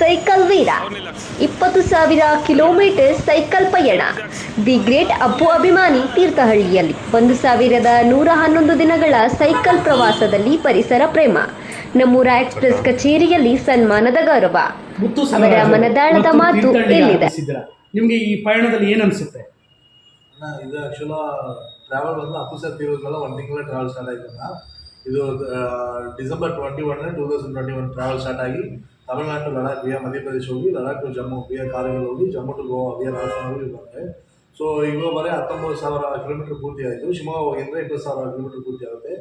Cycle ವೀರ. ಇಪ್ಪತ್ತು ಸಾವಿರ ಕಿಲೋಮೀಟರ್ ಸೈಕಲ್ ಪಯಣ. ದಿ ಗ್ರೇಟ್ ಅಪ್ಪು ಅಭಿಮಾನಿ ತೀರ್ಥಹಳ್ಳಿಯಲ್ಲಿ ಒಂದು ಸಾವಿರದ ನೂರ ಹನ್ನೊಂದು ದಿನಗಳ ಸೈಕಲ್ ಪ್ರವಾಸದಲ್ಲಿ ಪರಿಸರ ಪ್ರೇಮ. ನಮ್ಮೂರ ಎಕ್ಸ್ಪ್ರೆಸ್ ಕಚೇರಿಯಲ್ಲಿ ಸನ್ಮಾನದ ಗೌರವ. ಅವರ ಮನದಾಳದ ಮಾತು ಎಲ್ಲಿದೆ? ಆಗಮಿಸಿದ್ದೀರಾ. ಈ ಪಯಣದಲ್ಲಿ ಏನು ಅನ್ಸುತ್ತೆ? ಅಣ್ಣ ಇದು ಆ್ಯಕ್ಚುಲ ಟ್ರಾವೆಲ್ ಬಂದು ಅಪ್ಪು ಸರ್ ಒಂದು ತಿಂಗಳ ಟ್ರಾವೆಲ್ ಸ್ಟಾರ್ಟ್ ಆಯ್ತಣ್ಣ. ಇದು December twenty one, two thousand twenty one travel start ಆಗಿ ತಮಿಳ್ನಾಡು, ಲಡಾಖ್ ವಿಯಾ ಮಧ್ಯಪ್ರದೇಶ ಹೋಗಿ, ಲಡಾಖ್ ಟು ಜಮ್ಮು ವಿಯಾ ಕಾರ್ಗಿಲ್ ಹೋಗಿ, ಜಮ್ಮು ಟು ಗೋವಾ ವಿಯಾ ರಾಜಸ್ಥಾನ ಹೋಗಿ ಬಂದೆ ಸೊ ಇವಾಗ ಬರೀ ಹತ್ತೊಂಬತ್ತು ಸಾವಿರ ಕಿಲೋಮೀಟರ್ ಪೂರ್ತಿ ಆಯಿತು. ಶಿವಮೊಗ್ಗ ಹೋಗಿದ್ರೆ ಇಪ್ಪತ್ತು ಸಾವಿರ ಕಿಲೋಮೀಟರ್ ಪೂರ್ತಿ ಆಗುತ್ತೆ.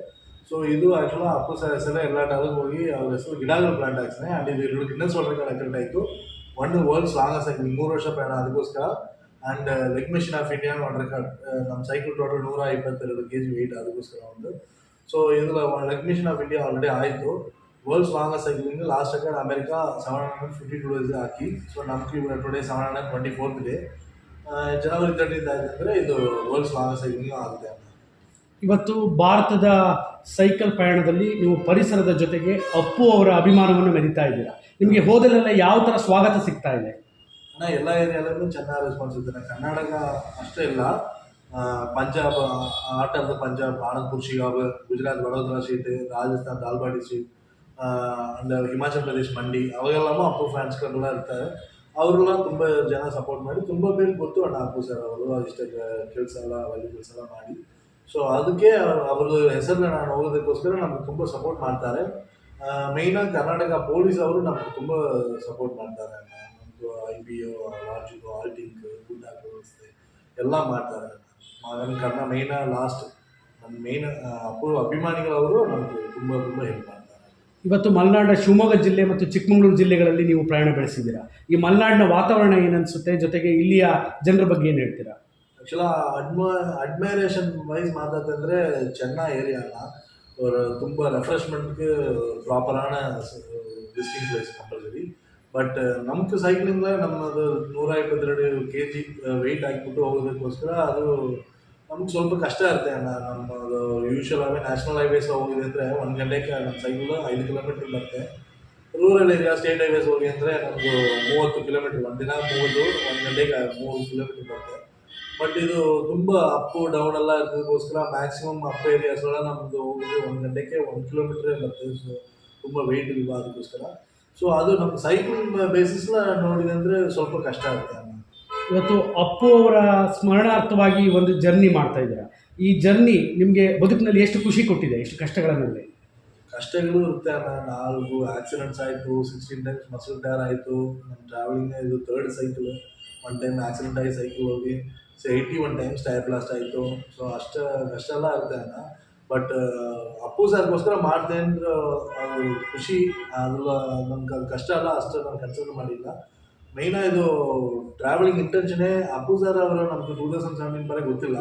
ಸೊ ಇದು ಆ್ಯಕ್ಚುಲ ಅಪ್ಪು ಸರ್ ಎಲ್ಲ ಟಾಲಿಗೆ ಹೋಗಿ, ಅವ್ರ ಹೆಸರು ಗಿಡಗಳು ಪ್ಲಾಂಟ್ ಹಾಕ್ಸಿದೆ. ಆ್ಯಂಡ್ ಇದು ಎರಡು ಗಿನ್ನಸ್ ವರ್ಲ್ಡ್ ರೆಕಾರ್ಡ್ ಆಯಿತು. ಒನ್ ವರ್ಲ್ಡ್ಸ್ ಲಾಂಗೆಸ್ಟ್ ಆಗಿ ಮೂರು ವರ್ಷ ಪ್ರಯಾಣ ಅದಕ್ಕೋಸ್ಕರ. And leg mission of India world record ನಮ್ಮ ಸೈಕಲ್ ಟೋಟಲ್ ನೂರ ಇಪ್ಪತ್ತೆರಡು ಕೆ ಜಿ ವೆಯ್ಟ್ ಅದಕ್ಕೋಸ್ಕರ ಒಂದು. ಸೊ ಇದು leg mission of India already ಆಯಿತು world's longest cycling last record America seven hundred fifty two days ಹಾಕಿ ಸೊ ನಮ್ಗೆ ಇವಾಗ today seven hundred twenty fourth day January thirteen ಆಯಿತು ಅಂದರೆ ಇದು ವರ್ಲ್ಡ್ಸ್ ಲಾಂಗೆಸ್ಟ್ ಸೈಕ್ಲಿಂಗ್ ಆಗುತ್ತೆ ಇವತ್ತು ಭಾರತದ ಸೈಕಲ್ ಪ್ರಯಾಣದಲ್ಲಿ ನೀವು ಪರಿಸರದ ಜೊತೆಗೆ ಅಪ್ಪು ಅವರ ಅಭಿಮಾನವನ್ನು ಮೆರಿತಾ ಇದ್ದೀರಾ? ನಿಮಗೆ ಹೋದಲೆಲ್ಲ ಯಾವ ಥರ ಸ್ವಾಗತ ಸಿಗ್ತಾ ಇದೆ? ಅಣ್ಣ ಎಲ್ಲ ಏರಿಯಾದಲ್ಲೂ ಚೆನ್ನಾಗಿ ರೆಸ್ಪಾನ್ಸ್ ಇದ್ದಾರೆ. ಕರ್ನಾಟಕ ಅಷ್ಟೇ ಇಲ್ಲ. ಆ, ಪಂಜಾಬ್ ಆಟದ ಪಂಜಾಬ್ ಆನಂದ್ಪುರ್ ಶಿಗಾಬ್ ಗುಜರಾತ್ ವಡೋದರಾ ಸೀಟ್ ರಾಜಸ್ಥಾನ್ ದಾಲ್ಬಾಡಿ ಸೀಟ್ ಅಂಡ್ ಹಿಮಾಚಲ್ ಪ್ರದೇಶ್ ಮಂಡಿ ಅವಾಗೆಲ್ಲನೂ ಅಪ್ಪು ಫ್ಯಾನ್ಸ್ಗಳೆಲ್ಲ ಇರ್ತಾರೆ ಅವರೆಲ್ಲ ತುಂಬ ಜನ ಸಪೋರ್ಟ್ ಮಾಡಿ ತುಂಬ ಬೇಗ ಗೊತ್ತು ಅಣ್ಣ ಅಪ್ಪು ಸರ್ ಅವರು ಇಷ್ಟ ಕೆಲಸ ಎಲ್ಲ ಒಳ್ಳೆ ಕೆಲಸ ಎಲ್ಲ ಮಾಡಿ ಸೊ ಅದಕ್ಕೆ ಅವ್ರದ್ದು ಹೆಸರನ್ನ ನಾನು ಹೋಗೋದಕ್ಕೋಸ್ಕರ ನಮ್ಗೆ ತುಂಬ ಸಪೋರ್ಟ್ ಮಾಡ್ತಾರೆ ಮೇಯ್ನಾಗಿ ಕರ್ನಾಟಕ ಪೊಲೀಸ್ ಅವರು ನಮ್ಗೆ ತುಂಬ ಸಪೋರ್ಟ್ ಮಾಡ್ತಾರೆ ನಮ್ಮದು ಐ ಬಿ ಒ ಲಾಡ್ಜಿಂಗು ಆಲ್ಟಿಂಗ್ ಫುಡ್ ಹಾಕೋ ವ್ಯವಸ್ಥೆ ಎಲ್ಲ ಮಾಡ್ತಾರೆ ನನ್ನ ಕನ್ನಡ ಮೇನ ಲಾಸ್ಟ್ ನನ್ನ ಮೇನ್ ಅಪೂರ್ವ ಅಭಿಮಾನಿಗಳವರು ನಮಗೆ ತುಂಬ ತುಂಬ ಹೆಲ್ಪ್ ಮಾಡ್ತಾರೆ. ಇವತ್ತು ಮಲೆನಾಡ ಶಿವಮೊಗ್ಗ ಜಿಲ್ಲೆ ಮತ್ತು ಚಿಕ್ಕಮಗಳೂರು ಜಿಲ್ಲೆಗಳಲ್ಲಿ ನೀವು ಪ್ರಯಾಣ ಬೆಳೆಸಿದ್ದೀರಾ? ಈ ಮಲೆನಾಡಿನ ವಾತಾವರಣ ಏನನ್ಸುತ್ತೆ? ಜೊತೆಗೆ ಇಲ್ಲಿಯ ಜನರ ಬಗ್ಗೆ ಏನು ಹೇಳ್ತೀರಾ? ಆ್ಯಕ್ಚುಲ ಅಡ್ಮ ಅಡ್ಮೈರೇಷನ್ ವೈಸ್ ಮಾತಾಡ್ತಂದ್ರೆ ಚೆನ್ನ ಏರಿಯಾ ಅಲ್ಲ. ಅವರು ತುಂಬ ರೆಫ್ರೆಶ್ಮೆಂಟ್ಗೆ ಪ್ರಾಪರಾನ ವಿಸಿಟಿಂಗ್ ಪ್ಲೇಸ್ ಕಂಪಲ್ಸರಿ ಬಟ್ ನಮ್ಗೆ ಸೈಕ್ಲಿಂದ ನಮ್ಮದು ನೂರ ಇಪ್ಪತ್ತೆರಡು ಕೆ ಜಿ ವೆಯ್ಟ್ ಹಾಕಿಬಿಟ್ಟು ಹೋಗೋದಕ್ಕೋಸ್ಕರ ಅದು ನಮ್ಗೆ ಸ್ವಲ್ಪ ಕಷ್ಟ ಇರುತ್ತೆ ಅಣ್ಣ. ನಮ್ಮದು ಯೂಶ್ವಲ್ ಆಗಿ ನ್ಯಾಷನಲ್ ಹೈವೇಸ್ ಹೋಗಿದೆ ಅಂದರೆ ಒಂದು ಗಂಟೆಗೆ ನಮ್ಮ ಸೈಕಲ್ ಐದು ಕಿಲೋಮೀಟ್ರ್ ಬರುತ್ತೆ. ರೂರಲ್ ಏರಿಯಾ ಸ್ಟೇಟ್ ಹೈವೇಸ್ ಹೋಗಿ ಅಂದರೆ ನಮ್ಮದು ಮೂವತ್ತು ಕಿಲೋಮೀಟ್ರ್ ಒಂದು ದಿನ ಮೂವತ್ತು, ಒಂದು ಗಂಟೆಗೆ ಮೂರು ಕಿಲೋಮೀಟ್ರ್ ಬರುತ್ತೆ. ಬಟ್ ಇದು ತುಂಬ ಅಪ್ಪು ಡೌನ್ ಎಲ್ಲ ಇರೋದಕ್ಕೋಸ್ಕರ ಮ್ಯಾಕ್ಸಿಮಮ್ ಅಪ್ ಏರಿಯಾಸ್ ಒಳಗೆ ನಮ್ಮದು ಹೋಗೋದು ಒಂದು ಗಂಟೆಗೆ ಒಂದು ಕಿಲೋಮೀಟ್ರೇ ಬರ್ತದೆ. ಸೊ ತುಂಬ ವೆಯ್ಟ್ ಇಲ್ವಾ ಅದಕ್ಕೋಸ್ಕರ. ಸೊ ಅದು ನಮ್ಮ ಸೈಕ್ಲಿಂಗ್ ಬೇಸಿಸ್ನ ನೋಡಿದೆ ಅಂದರೆ ಸ್ವಲ್ಪ ಕಷ್ಟ ಆಗುತ್ತೆ ಇವತ್ತು ಅಪ್ಪು ಅವರ ಸ್ಮರಣಾರ್ಥವಾಗಿ ಒಂದು ಜರ್ನಿ ಮಾಡ್ತಾ ಇದ್ದೀರಾ? ಈ ಜರ್ನಿ ನಿಮಗೆ ಬದುಕಿನಲ್ಲಿ ಎಷ್ಟು ಖುಷಿ ಕೊಟ್ಟಿದೆ? ಎಷ್ಟು ಕಷ್ಟಗಳ ನಡುವೆ? ಕಷ್ಟಗಳು ಇರುತ್ತೆ ಅಣ್ಣ. ನಾಲ್ಕು ಆಕ್ಸಿಡೆಂಟ್ಸ್ ಆಯಿತು ಸಿಕ್ಸ್ಟೀನ್ ಟೈಮ್ಸ್ ಮಸಲ್ ಟೈರ್ ಆಯಿತು. ನಮ್ಮ ಟ್ರಾವೆಲಿಂಗ್ ಇದು third cycle one time accident ಆಗಿ ಸೈಕಲ್ ಹೋಗಿ. So eighty one times tyre blast ಆಯಿತು. ಸೊ ಅಷ್ಟು ಕಷ್ಟ ಎಲ್ಲ ಇರುತ್ತೆ ಅಣ್ಣ. ಬಟ್ ಅಪ್ಪು ಸರ್ಗೋಸ್ಕರ ಮಾಡಿದೆ ಅಂದ್ರೆ ಅದು ಖುಷಿ ಅದು ನಮ್ಗೆ ಅದು ಕಷ್ಟ ಅಲ್ಲ, ಅಷ್ಟು ನಾನು ಕನ್ಸಿಡರ್ ಮಾಡಿಲ್ಲ. ಮೈನ ಇದು ಟ್ರಾವೆಲಿಂಗ್ ಇಂಟೆನ್ಷನೇ ಅಪ್ಪು ಸರ್ ಅವರು ನಮ್ಗೆ ಟೂ ತೌಸಂಡ್ ಸೆವೆಂಟೀನ್ ಬರೀ ಗೊತ್ತಿಲ್ಲ.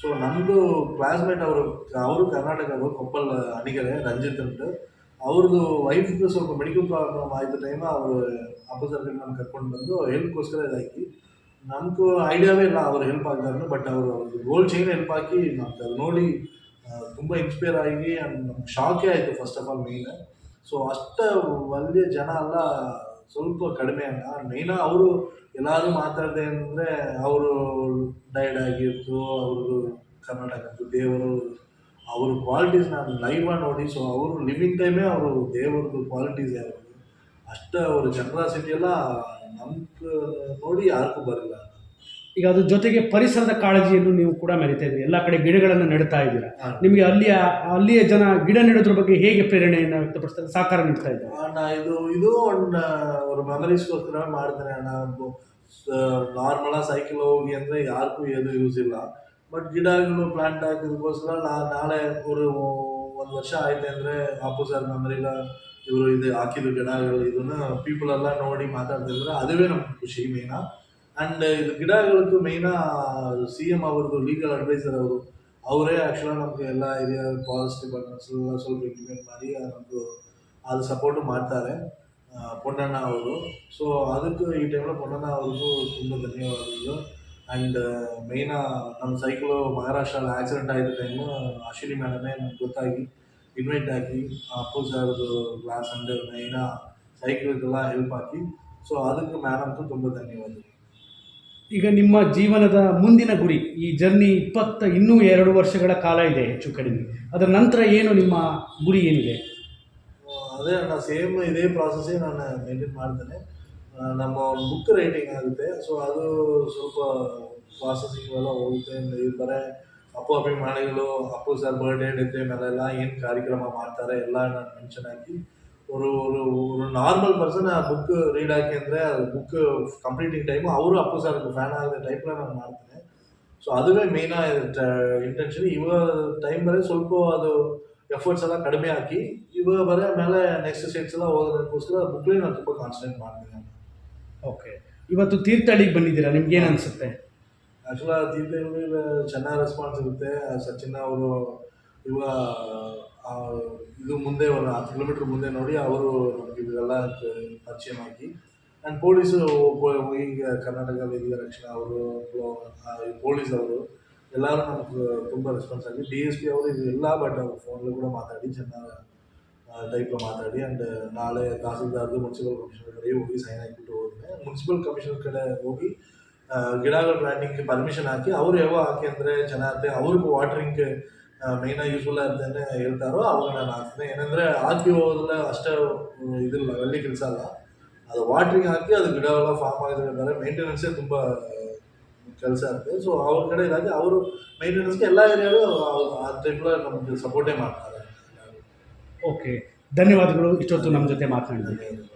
ಸೊ ನಮ್ಮದು ಕ್ಲಾಸ್ಮೇಟ್ ಅವರು ಅವರು ಕರ್ನಾಟಕದವರು ಕೊಪ್ಪಲ್ ಅಣಿಗೆರೆ ರಂಜಿತ್ ಅಂತ. ಅವ್ರದ್ದು ವೈಫ್ದು ಸ್ವಲ್ಪ ಮೆಡಿಕಲ್ ಪ್ರಾಬ್ಲಮ್ ಆಯ್ತು ಟೈಮ್ ಅವರು ಅಪ್ಪು ಸರ್ ನಾನು ಕರ್ಕೊಂಡು ಬಂದು ಹೆಲ್ಪ್ಗೋಸ್ಕರ ಇದಾಕಿ. ನಮಗೂ ಐಡಿಯಾವೇ ಇಲ್ಲ ಅವ್ರು ಹೆಲ್ಪ್ ಆಗ್ತಾರೆ ಬಟ್ ಅವರು ಗೋಲ್ಡ್ ಚೈನ್ ಹೆಲ್ಪ್ ಹಾಕಿ ನಮ್ಗೆ ಅದು ನೋಡಿ ತುಂಬ ಇನ್ಸ್ಪೈರ್ ಆಗಿ ನಮ್ಗೆ ಶಾಕೇ ಆಯಿತು first of all main so ಅಷ್ಟು ಒಳ್ಳೆಯ ಜನ ಎಲ್ಲ ಸ್ವಲ್ಪ ಕಡಿಮೆ ಅಲ್ಲ. ಮೇಯ್ನ ಅವರು ಎಲ್ಲರೂ ಮಾತಾಡಿದೆ ಅಂದರೆ ಅವರು ಡೈಡ್ ಆಗಿತ್ತು ಅವರು ಕರ್ನಾಟಕದ್ದು ದೇವರು, ಅವ್ರ ಕ್ವಾಲಿಟೀಸ್ ನಾನು ಲೈವಾಗಿ ನೋಡಿ. ಸೊ ಅವರು ಲಿವಿಂಗ್ ಟೈಮೇ ಅವರು ದೇವ್ರದ್ದು ಕ್ವಾಲಿಟೀಸ್ ಯಾರು ಅಷ್ಟು ಅವ್ರ ಜನರಾಸಿಟಿ ಎಲ್ಲ ನಮ್ಗೆ ನೋಡಿ ಯಾರಿಗೂ ಬರಲ್ಲ. ಈಗ ಅದ್ರ ಜೊತೆಗೆ ಪರಿಸರದ ಕಾಳಜಿಯನ್ನು ನೀವು ಕೂಡ ಮೆರಿತಾ ಇದ್ದೀರಿ. ಎಲ್ಲ ಕಡೆ ಗಿಡಗಳನ್ನು ನೆಡ್ತಾ ಇದ್ದೀರಾ. ನಿಮಗೆ ಅಲ್ಲಿಯ ಅಲ್ಲಿಯ ಜನ ಗಿಡ ನೆಡೋದ್ರ ಬಗ್ಗೆ ಹೇಗೆ ಪ್ರೇರಣೆಯನ್ನು ವ್ಯಕ್ತಪಡಿಸ್ತಾರೆ? ಸಹಕಾರ ನೀಡ್ತಾ ಇದ್ದಾರೆ? ಅಣ್ಣ ಇದು ಇದು ಒಂದು ಅವ್ರ ಮೆಮರೀಸ್ಗೋಸ್ಕರ ಮಾಡ್ತಾರೆ ಅಣ್ಣ. ನಾರ್ಮಲಾಗಿ ಸೈಕಲ್ ಹೋಗಿ ಅಂದರೆ ಯಾರಿಗೂ ಏನು ಯೂಸ್ ಇಲ್ಲ. ಬಟ್ ಗಿಡಗಳು ಪ್ಲಾಂಟ್ ಹಾಕಿದಕ್ಕೋಸ್ಕರ ನಾ ನಾಳೆ ಅವರು ಒಂದು ವರ್ಷ ಆಯ್ತು ಅಂದರೆ ಅಪ್ಪು ಸರ್ ಮೆಮರಿಲ ಇವರು ಇದು ಹಾಕಿದ್ರು ಗಿಡಗಳು ಇದನ್ನ ಪೀಪಲ್ ಎಲ್ಲ ನೋಡಿ ಮಾತಾಡ್ತಿದ್ರೆ ಅದುವೇ ನಮ್ಗೆ ಖುಷಿ ಮೇಯ್ನ ಆ್ಯಂಡ್ ಇದು ಗಿಡಗಳದ್ದು ಮೇಯ್ನ ಸಿ ಎಂ ಅವ್ರದ್ದು ಲೀಗಲ್ ಅಡ್ವೈಸರ್ ಅವರು, ಅವರೇ ಆ್ಯಕ್ಚುಲಾಗಿ ನಮಗೆ ಎಲ್ಲ ಏರಿಯಾ ಫಾರೆಸ್ಟ್ ಡಿಪಾರ್ಟ್ಮೆಂಟ್ಸ್ ಎಲ್ಲ ಸ್ವಲ್ಪ ಇಂಪ್ಲಿಮೆಂಟ್ ಮಾಡಿ ನಮ್ಮದು ಅದು ಸಪೋರ್ಟು ಮಾಡ್ತಾರೆ ಪೊನ್ನಣ್ಣ ಅವರು. ಸೊ ಅದಕ್ಕೂ ಈ ಟೈಮಲ್ಲಿ ಪೊನ್ನಣ್ಣ ಅವ್ರಿಗೂ ತುಂಬ ಧನ್ಯವಾದಗಳು. ಆ್ಯಂಡ್ ಮೇಯ್ನ ನಮ್ಮ ಸೈಕಲು ಮಹಾರಾಷ್ಟ್ರಲ್ಲಿ ಆಕ್ಸಿಡೆಂಟ್ ಆಯ್ತು ಟೈಮು ಅಶ್ವಿನಿ ಮೇಡಮೇ ನಮ್ಗೆ ಗೊತ್ತಾಗಿ ಇನ್ವೈಟ್ ಹಾಕಿ ಅಪ್ಪು ಸರ್ದು ಗ್ಲಾಸ್ ಅಂಡ್ ಮೇಯ್ನ ಸೈಕಲ್ಗೆಲ್ಲ ಹೆಲ್ಪ್ ಹಾಕಿ. ಸೊ ಅದಕ್ಕೆ ಮೇಡಮ್ಗೂ ತುಂಬ ಧನ್ಯವಾದ ಈಗ ನಿಮ್ಮ ಜೀವನದ ಮುಂದಿನ ಗುರಿ, ಈ ಜರ್ನಿ ಇಪ್ಪತ್ತ ಇನ್ನೂ ಎರಡು ವರ್ಷಗಳ ಕಾಲ ಇದೆ ಹೆಚ್ಚು ಕಡಿಮೆ. ಅದರ ನಂತರ ಏನು ನಿಮ್ಮ ಗುರಿ ಏನಿದೆ? ಅದೇ ನಾನು ಸೇಮ್ ಇದೇ ಪ್ರಾಸೆಸ್ಸೇ ನಾನು ಮೇಂಟೈನ್ ಮಾಡ್ತೇನೆ. ನಮ್ಮ ಬುಕ್ ರೈಟಿಂಗ್ ಆಗುತ್ತೆ. ಸೊ ಅದು ಸ್ವಲ್ಪ ಪ್ರಾಸೆಸಿಂಗ್ ಎಲ್ಲ ಹೋಗುತ್ತೆ. ಈ ಬರೀ ಅಪ್ಪು ಅಭಿಮಾನಿಗಳು ಅಪ್ಪು ಸರ್ ಬರ್ಡೇ ಡೆತ್ ಮೇಲೆಲ್ಲ ಏನು ಕಾರ್ಯಕ್ರಮ ಮಾಡ್ತಾರೆ ಎಲ್ಲ ನಾನು ಮೆನ್ಷನ್ ಹಾಕಿ ஒரு ಒಂದು ನಾರ್ಮಲ್ ಪರ್ಸನ್ ಆ ಬುಕ್ ರೀಡ್ ಹಾಕಿ ಅಂದರೆ ಬುಕ್ ಕಂಪ್ಲೀಟಿಂಗ್ ಟೈಮು ಅವರು ಅಪ್ಪು ಸರ್ ಫ್ಯಾನ್ ಆಗೋ ಟೈಪ್ನ ನಾನು ಮಾಡ್ತೇನೆ ಸೊ ಅದುವೇ ಮೇಯ್ನ ಇಂಟೆನ್ಷನ್ ಇವಾಗ ಟೈಮ್ ಬರೀ ಸ್ವಲ್ಪ ಅದು ಎಫರ್ಟ್ಸ್ ಎಲ್ಲ ಕಡಿಮೆ ಹಾಕಿ ಇವಾಗ ಬರೀ ಮೇಲೆ ನೆಕ್ಸ್ಟ್ ಸೆಟ್ಸ್ ಎಲ್ಲ ಓದೋದಕ್ಕೋಸ್ಕರ ಬುಕ್ಲಿ ನಾನು ತುಂಬ ಕಾನ್ಸಂಟ್ರೇಟ್ ಮಾಡ್ತೀನಿ ಓಕೆ ಇವತ್ತು ತೀರ್ಥಹಳ್ಳಿಗೆ ಬಂದಿದ್ದೀರಾ ನಿಮ್ಗೆ ಏನು ಅನಿಸುತ್ತೆ ಆ್ಯಕ್ಚುಲ ತೀರ್ಥಹಳ್ಳಿ ಚೆನ್ನಾಗಿ ರೆಸ್ಪಾನ್ಸ್ ಇರುತ್ತೆ ಸಚಿನ್ ಅವರು ಇವಾಗ ಇದು ಮುಂದೆ ಒಂದು ಹತ್ತು ಕಿಲೋಮೀಟ್ರ್ ಮುಂದೆ ನೋಡಿ, ಅವರು ನಮಗೆ ಇದೆಲ್ಲ ಪರಿಚಯ ಮಾಡಿ. ಆ್ಯಂಡ್ ಪೊಲೀಸು ಈಗ ಕರ್ನಾಟಕ ವೇದಿಕೆ ರಕ್ಷಣಾ ಅವರು ಪೊಲೀಸ್ ಅವರು ಎಲ್ಲರೂ ನಮಗೆ ತುಂಬ ರೆಸ್ಪಾನ್ಸ್ ಆಗಿ ಡಿ ಎಸ್ ಪಿ ಅವರು ಇದೆಲ್ಲ ಬಟ್ ಅವ್ರು ಫೋನಲ್ಲಿ ಕೂಡ ಮಾತಾಡಿ ಚೆನ್ನಾಗಿ ಟೈಪ್ ಮಾತಾಡಿ ಆ್ಯಂಡ್ ನಾಳೆ ತಹಸೀಲ್ದಾರ್ದು ಮುನ್ಸಿಪಲ್ ಕಮಿಷನರ್ ಕಡೆ ಹೋಗಿ ಸೈನ್ ಹಾಕಿಬಿಟ್ಟು ಹೋದ್ರೆ ಮುನ್ಸಿಪಲ್ ಕಮಿಷನರ್ ಕಡೆ ಹೋಗಿ ಗಿಡಗಳು ಗಿಡಗಳ ಪ್ಲಾಂಟಿಂಗ್ ಪರ್ಮಿಷನ್ ಹಾಕಿ, ಅವ್ರು ಯಾವ ಹಾಕಿ ಅಂದರೆ ಚೆನ್ನಾಗುತ್ತೆ ಅವ್ರಿಗೂ ವಾಟ್ರಿಂಗ್ ಮೇಯ್ನಾಗಿ ಯೂಸ್ಫುಲ್ ಅಂತಲೇ ಹೇಳ್ತಾರೋ ಅವಾಗ ನಾನು ಹಾಕ್ತೀನಿ. ಏನಂದರೆ ಹಾಕಿ ಹೋದ್ರೆ ಅಷ್ಟೇ ಇದಿಲ್ಲ ಒಳ್ಳೆ ಕೆಲಸ ಅಲ್ಲ. ಅದು ವಾಟ್ರಿಗೆ ಹಾಕಿ ಅದು ಗಿಡ ಎಲ್ಲ ಫಾರ್ಮ್ ಆಗಿದ್ರೆ ಮೇಂಟೆನೆನ್ಸೇ ತುಂಬ ಕೆಲಸ ಇರುತ್ತೆ. ಸೊ ಅವ್ರ ಕಡೆ ಇದಾಗಿ ಅವರು ಮೇಂಟೆನೆನ್ಸ್ಗೆ ಎಲ್ಲ ಏರಿಯಾಗಳು ಆ ಟೈಪ್ಲ ನಮಗೆ ಸಪೋರ್ಟೇ ಮಾಡ್ತಾರೆ. ಓಕೆ ಧನ್ಯವಾದಗಳು. ಇಷ್ಟೊತ್ತು ನಮ್ಮ ಜೊತೆ ಮಾತನಾಡಿದ್ದೀವಿ ಧನ್ಯವಾದಗಳು.